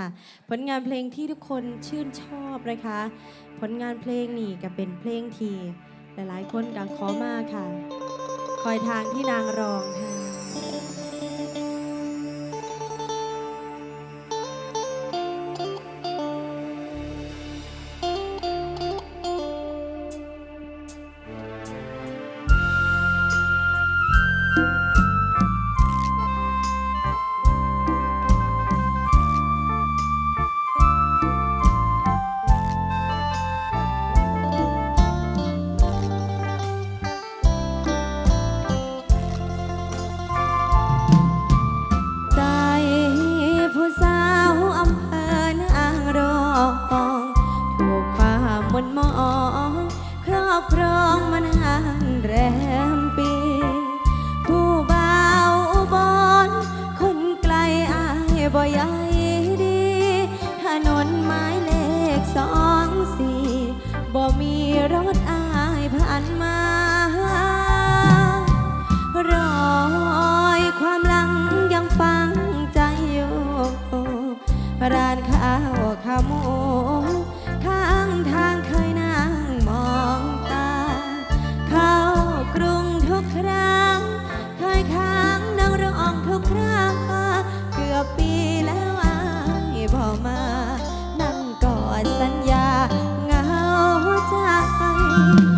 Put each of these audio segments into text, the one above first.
ค่ะ ผลงานเพลงที่ทุกคนชื่นชอบนะคะ ผลงานเพลงนี่ก็เป็นเพลงที่หลายๆคนกังขอมากค่ะ คอยทางที่นางรองค่ะ นมองครอบครองมานานแรมปี ผู้บ่าวอุบอนคนไกลอายบ่ใหญ่ดีถนนหมายเลขสองสี่บ่มีรถอายผ่านมารอยความหลังยังฝังใจอยู่ร้านข้าวขาหมู เป็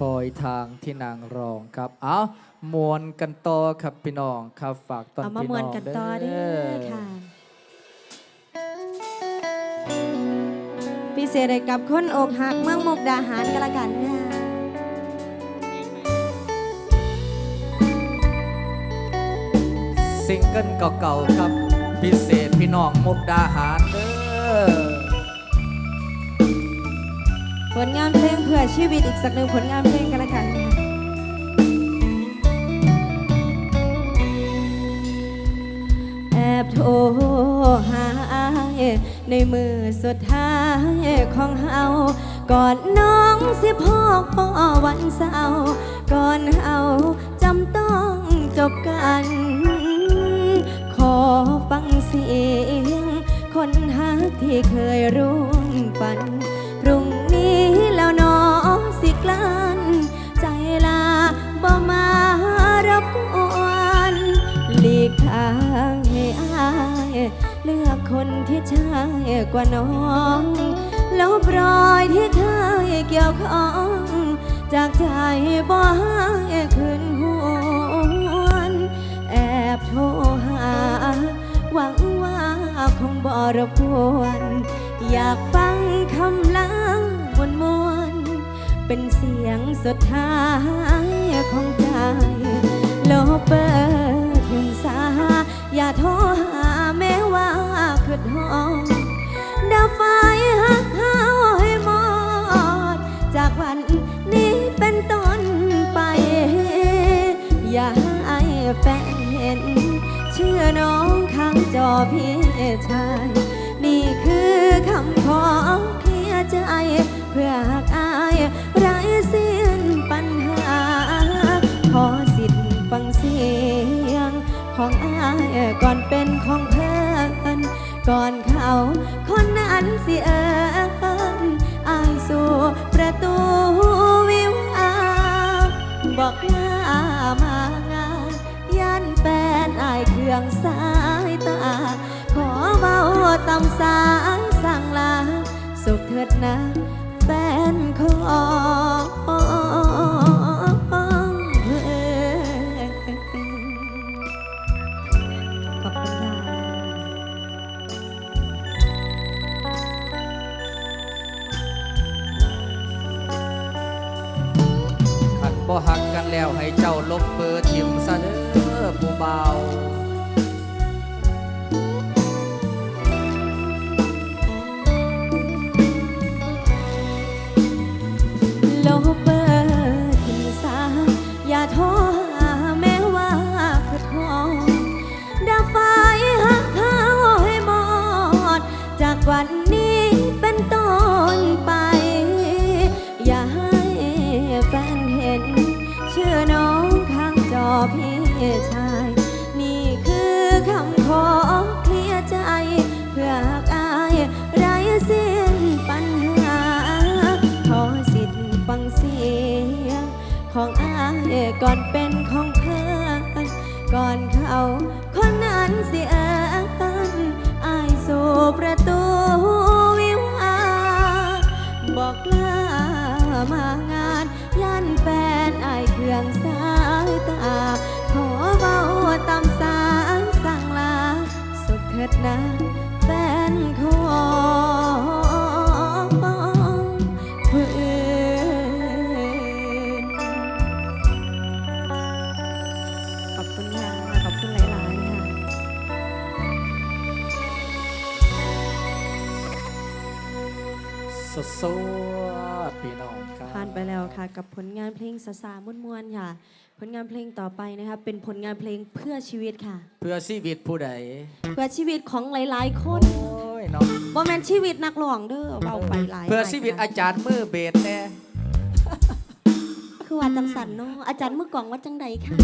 คอยทางที่นางรองครับเอามวนกันต่อครับพี่น้องครับฝากตอนเอามาพี่มวน้นองกันต่อเด้อค่ะ พิเศษให้กับคนอกหักเมืองมุกดาหารกันละกันค่ะ ซิงเกิลเก่าๆครับ พิเศษพี่น้องมุกดาหารเด้อ ผลงานเพลงเพื่อชีวิตอีกสักหนึ่งผลงานเพลงกันละกันค่ะแอบโทรหาอาในมือสุดท้ายของเฮาก่อนน้องสิพ่อวันเสาร์ก่อนเฮาจำต้องจบกัน ขอฟังเสียง คนหักที่เคยร่วมฝัน ลันใจลาบ่มารบกวนหลีกทางให้อาย เลือกคนที่ใช่กว่าน้อง แลบรอยที่เคยเกี่ยวข้อง จากใจบ่ให้คืนหวนแอบโทรหา หวังว่าคงบ่รบกวน อยากฟัง เป็นเสียงสุดท้ายของใจโลบเบอร์ทิมสา อย่าโทรหาแม้ว่าคืดห้องดาวไฟหักหาให้หมด จากวันนี้เป็นต้นไป อย่าให้แฟนเห็น เชื่อน้องข้างจอพี่ชาย นี่คือคำขอเคลียใจ เพื่อหากอาย อนเป็นของเพื่อนก่อนเขาคนนั้นสิเอิญอายสู่ประตูวิวอาบอกลามางานย่านแฟนอายเครื่องสายตา ขอเบาตำสายสั่งลา สุขเถิดนะแฟนของ หักกันแล้วให้เจ้าลบเบอร์ทิมซะเด้อผู้เบา ก่อนเป็นของเพื่อนก่อนเขาคนนั้นสิเอิญอายสู่ประตู สาสามุนมวนๆค่ะ ผลงานเพลงต่อไปนะคะเป็นผลงานเพลงเพื่อชีวิตค่ะ เพื่อชีวิตผู้ใดเพื่อชีวิตของหลาย ๆ คนโอ้ยเนาะบ่แม่นชีวิตนักร้องเด้อเบาไปหลายเพื่อชีวิตหลอายจารย์มือเบสแน่คือว่าจังสันเนาะอาจารย์มือกล่องว่าจังใดค่ะ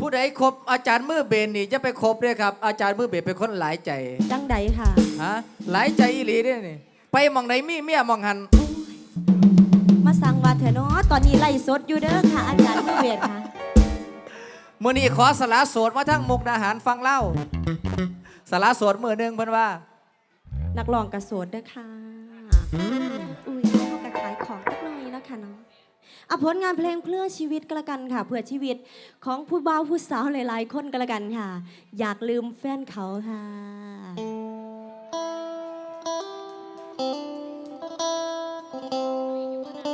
ผู้ใดคบอาจารย์มือเบนนี่จะไปคบเลยครับอาจารย์มือเบนเป็นคนหลายใจจังใดค่ะฮะหลายใจอีหลีเด้อนี่ไปหมองไหนมีเมียหมองหันมาสั่งว่าเถ อะเนาะตอนนี้ไล่สดอยู่เด้อค่ะ อาจารย์มือเวทค่ะ มื่อนี้ขอสละโสดมาทั้งมุกดาหารฟังเล่าสละโสดมือหนึ่งเพิ่นว่า นักร้องกระโสดเด้อค่ะอุ้ยเขากระขายของจักหน่อยแล้วค่ะเนาะอะผลงานเพลงเพื่อชีวิตก็แล้วกันค่ะ เพื่อชีวิตของผู้บ่าวผู้สาวหลายๆ คนก็แล้วกันค่ะ อยากลืมแฟนเขาค่ะว้า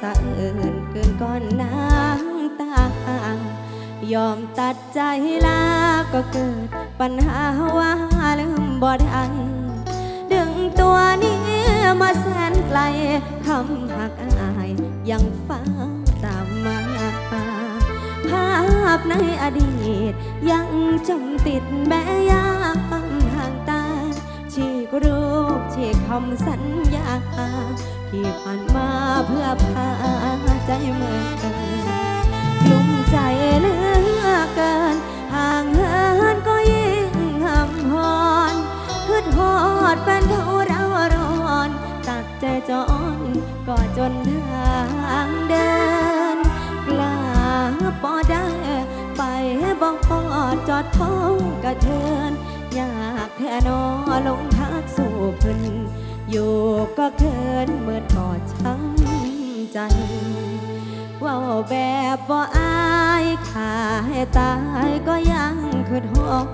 สะอื่นเกินก้อนน้ำตายอมตัดใจลาก็เกิดปัญหาว่าลืมบ่ได้ดึงตัวนี้มาแสนไกลคำหักอายยังฟ้าตามมาภาพในอดีต ยังจำติดแม้ยามห่างตาฉีกรูปฉีกคำสัญญา ที่ผ่านมาเพื่อพาใจเมื่อกลุ่มใจเหลือเกิน ห่างเหินก็ยิ่งหำหอนคืดหอดแฟนเขาเราร้อน ตัดใจจอนก็จนทางเดิน กล้าปอได้ไปบอกปอดจอดท้องกระเทิน อยากแท่นอลงทักสู่พิ่น อยู่ก็เคินเหมือนกอดช้ำใจ ว่าแบบบ่อายขาให้ตายก็ยังคืดหอด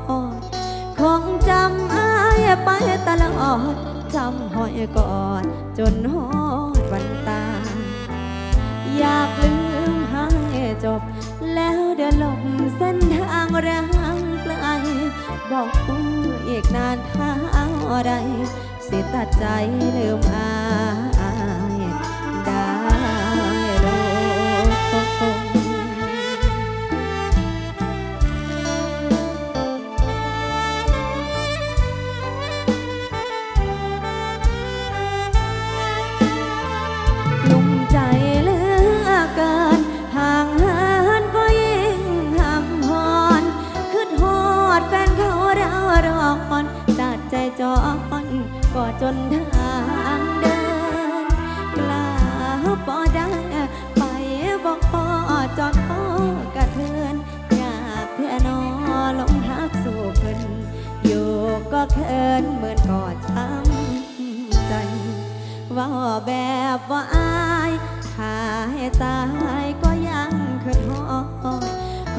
คงจำอายไปตลอดจำหอยกอดจนหอดวันตายอยากลืมให้จบ แล้วเดินหลบเส้นทางร่างไกลบอกกูอีกนานเท่าไร สิตัดใจลืมอา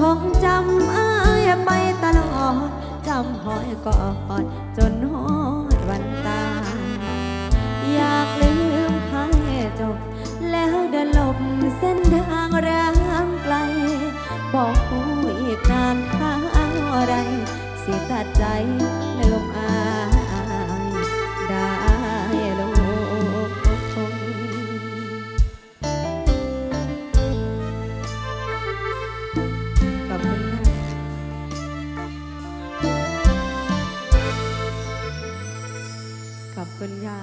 คงจำอายไปตลอด จำหอยกอดจนหอดวันตายอยากลืมให้จบ แล้วเดินหลบเส้นทางร่างไกล บอกกูอีกนานเท่าไร สิตัดใจ คุณค่ะ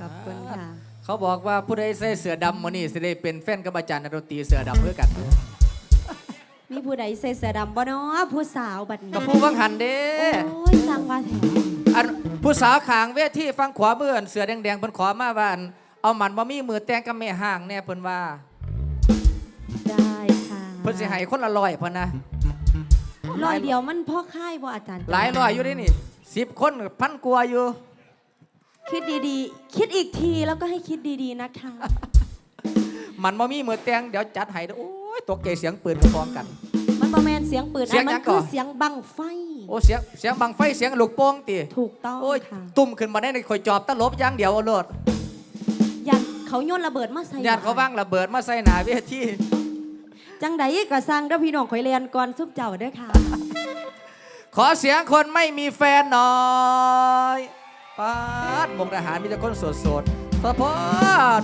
ขอบคุณค่ะ เขาบอกว่าผู้ใดใส่เสื้อดำมานี่สิได้เป็นแฟนกับอาจารย์นดนตรีเสื้อดำเพื่อกันมีผู้ใดใส่เสื้อดำบ่เนาะผู้สาวบัดนี้กับผู้วังหันเด้โอ้ยสร้างว่าแถอันผู้สาวขางเวทีฟังขวาเบื่อนเสือแดงๆเพิ่นขอมาว่าอันเอาหมันบ่มีมือแต่งกับแม่ห่างแน่เพิ่นว่า ได้ค่ะเพิ่นสิให้คนละร้อยเพิ่นนะร้อยเดียวมันพ่อค่ายบ่อาจารย์หลายร้อยอยู่เด้นี่10คนพันกว่าอยู่ คิดดีๆ คิดอีกทีแล้วก็ให้คิดดีๆนะคะ มันบ่มีมือแต่งเดี๋ยวจัดให้เด้อโอ้ยตกใจเสียงปืนกระพองกัน มันประแมนเสียงปืนเสียงนะมัหยันงก่คืออน เสียงบังไฟ โอ้เสียงเสียงบังไฟเสียงลูกโป่งติถูกต้องโอ้ยค่ะตุ่มขึ้นมาได้ในข่อยจอบตะลบอย่างเดียวเอาโลดยันเขาโยนระเบิดมาใส่ญาติเขาวางระเบิดมาใส่หน้าเวทีจังใดก็สร้างเด้อพี่น้องข่อยเรียนก่อนซุปเจ้าเด้อค่ะ ขอเสียงคนไม่มีแฟนหน่อย ปาดมุกทหารมีแต่คนโสดๆสะพอ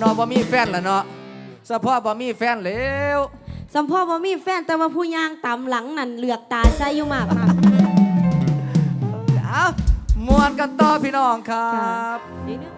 นอบ่มีแฟนละเนาะสะพอบ่มีแฟนแล้วสัมพ่อบ่มีแฟนแต่ว่าผู้ย่างตามหลังนั่นเหลือกตาใส่อยู่มากค่ะเอามวนกันต่อพี่น้องครับ นิดนึง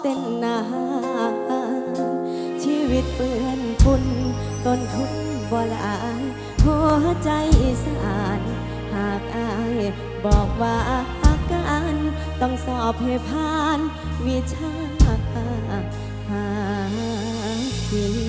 เต้นนานชีวิตเปื้อนฝุ่นต้นทุนบ่หลายหัวใจอีสานหากอายบอกว่าอาการต้องสอบให้ผ่านวิชาหาสิ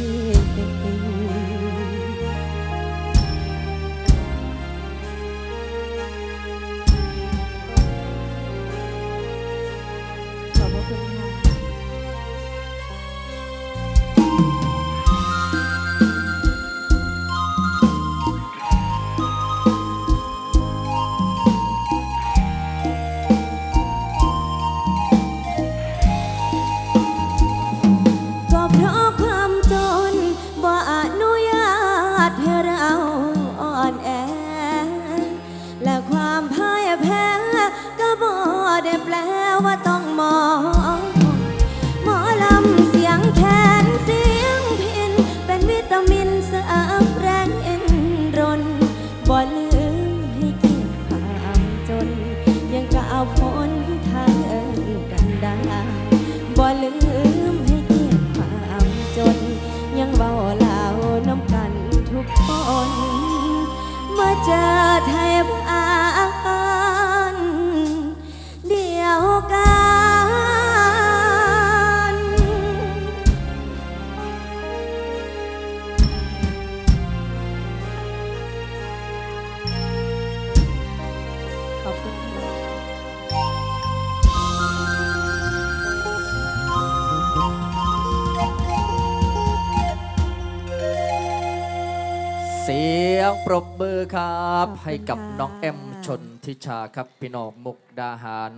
รบมือครับ ขอบคุณให้กับค่ะ น้องแอมชนทิชาครับพี่น้องมุกดาหาร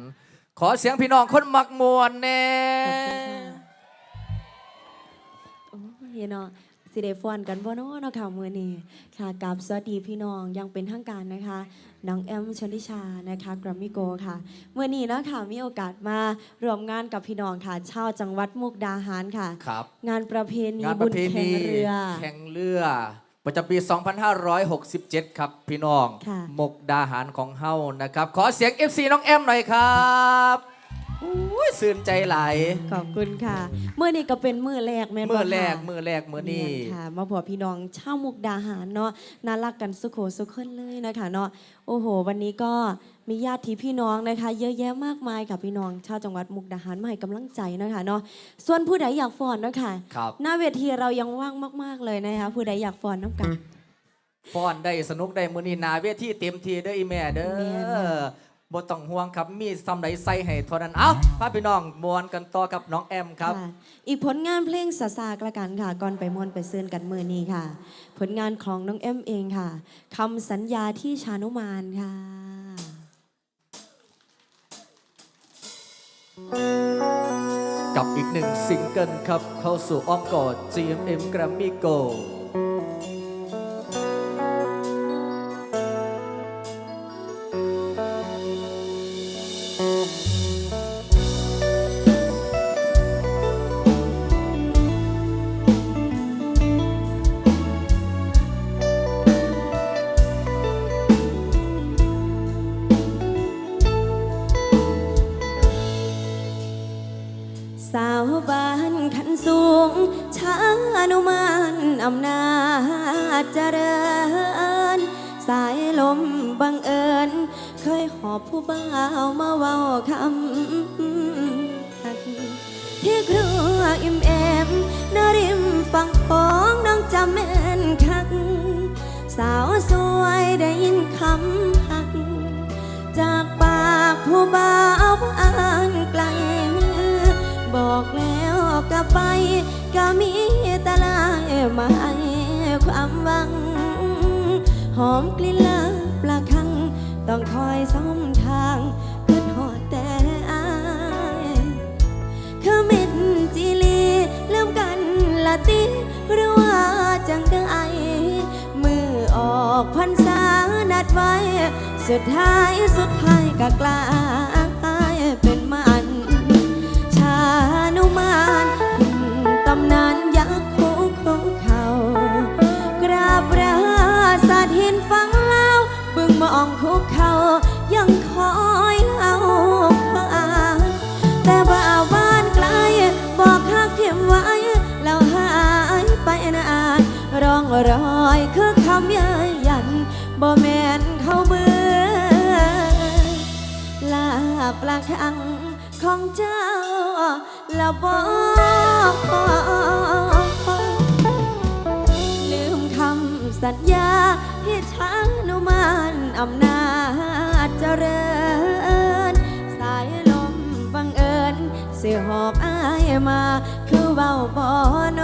ขอเสียงพี่น้องคนมักมวนแน่โอ้ยเนาะสิเดฟอนกันบ่เนาะเนาะค่ะมื้อนี้ค่ะกับสวัสดีพี่น้องอยังเป็นทางการนะคะน้องแอมชนทิชานะคะกรัมมิโกค่ะมื้อนี้เนาะค่ะมีโอกาสมาร่วมงานกับพี่น้องค่ะชาวจังหวัดมุกดาหารค่ะ ครับ งานประเพณีงานปบุระญเพแข่ณีงเรือ แข่งเรือ ประจำปี 2567 ครับพี่น้อง ค่ะ มกดาหารของเฮานะครับ ขอเสียง FC น้องแอมหน่อยครับ อุ้ยสื่นใจไหลายขอบคุณค่ะมื้อนี้ก็เป็นมื้อแรกแม่นบ่เมื่อแรกค่ะเมื่อแรกเมื่อนี้แม่ค่ะมาพบพี่น้องชาวมุกดาหารเนาะน่ารักกันสุโขสุขคนเลยนะคะเนาะโอ้โห วันนี้ก็มีญาติพี่น้องนะคะ เยอะแยะมากมายค่ะพี่น้องชาวจังหวัดมุกดาหารมาให้กำลังใจนะคะเนาะส่วนผู้ใดอยากฟ้อนเนาะคะครับ หน้าเวทีเรายังว่างมาก ๆเลยนะคะผู้ใดอยากฟ้อนน้ำกัน ฟ้อนได้สนุกได้มือนีหนาเวทีเต็มทีเด้ออีแม่เด้แม่นอ บ่ต้องห่วงครับ มีซำใดใส่ให้เท่านั้นเอ้าพาพี่น้องมวนกันต่อกับน้องแอมครับค่ะอีกผลงานเพลงสาสากละกันค่ะ ก่อนไปมวนไปเซินกันมือนี้ค่ะ ผลงานของน้องเอ็มเองค่ะคำสัญญาที่ชานุมานค่ะ กับอีกหนึ่งซิงเกิลครับ เข้าสู่อ้อมกอด GMM Grammy Go คำหักที่ครัวอิ่มเอมนริมฝั่งของน้องจำแม่นคัก สาวสวยได้ยินคำหัก จากปากผู้บ่าวอ่านไกลบอกแล้วกลับไปก็มีแต่ลายมาให้ความหวัง หอมกลิ่นลาปลาคัง ต้องคอยซ่อม ละติหรือว่าจังได้ มือออกพรรษานัดไว้ สุดท้ายสุดท้ายก็กลาง คือคำยืนยันบ่แม่นเขาเบื่อลาปลาคังของเจ้าละบอกลืมคำสัญญาที่ช้างนุมานอำนาจเจริญ สายลมบังเอิญเสิหอบอายมา คือเบาบอน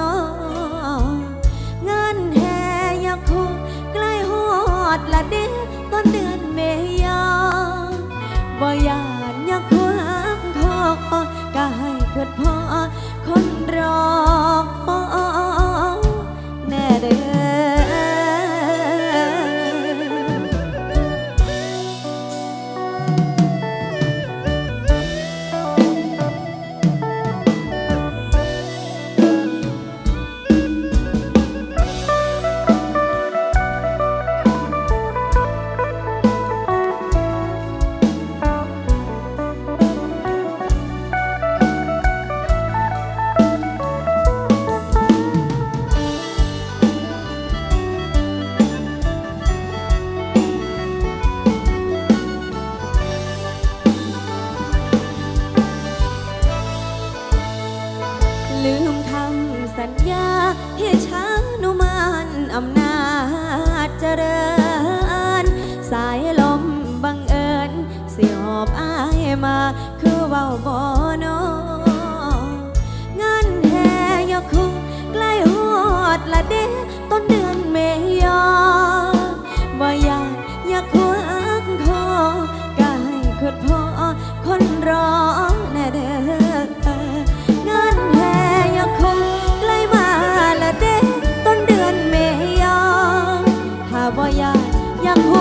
า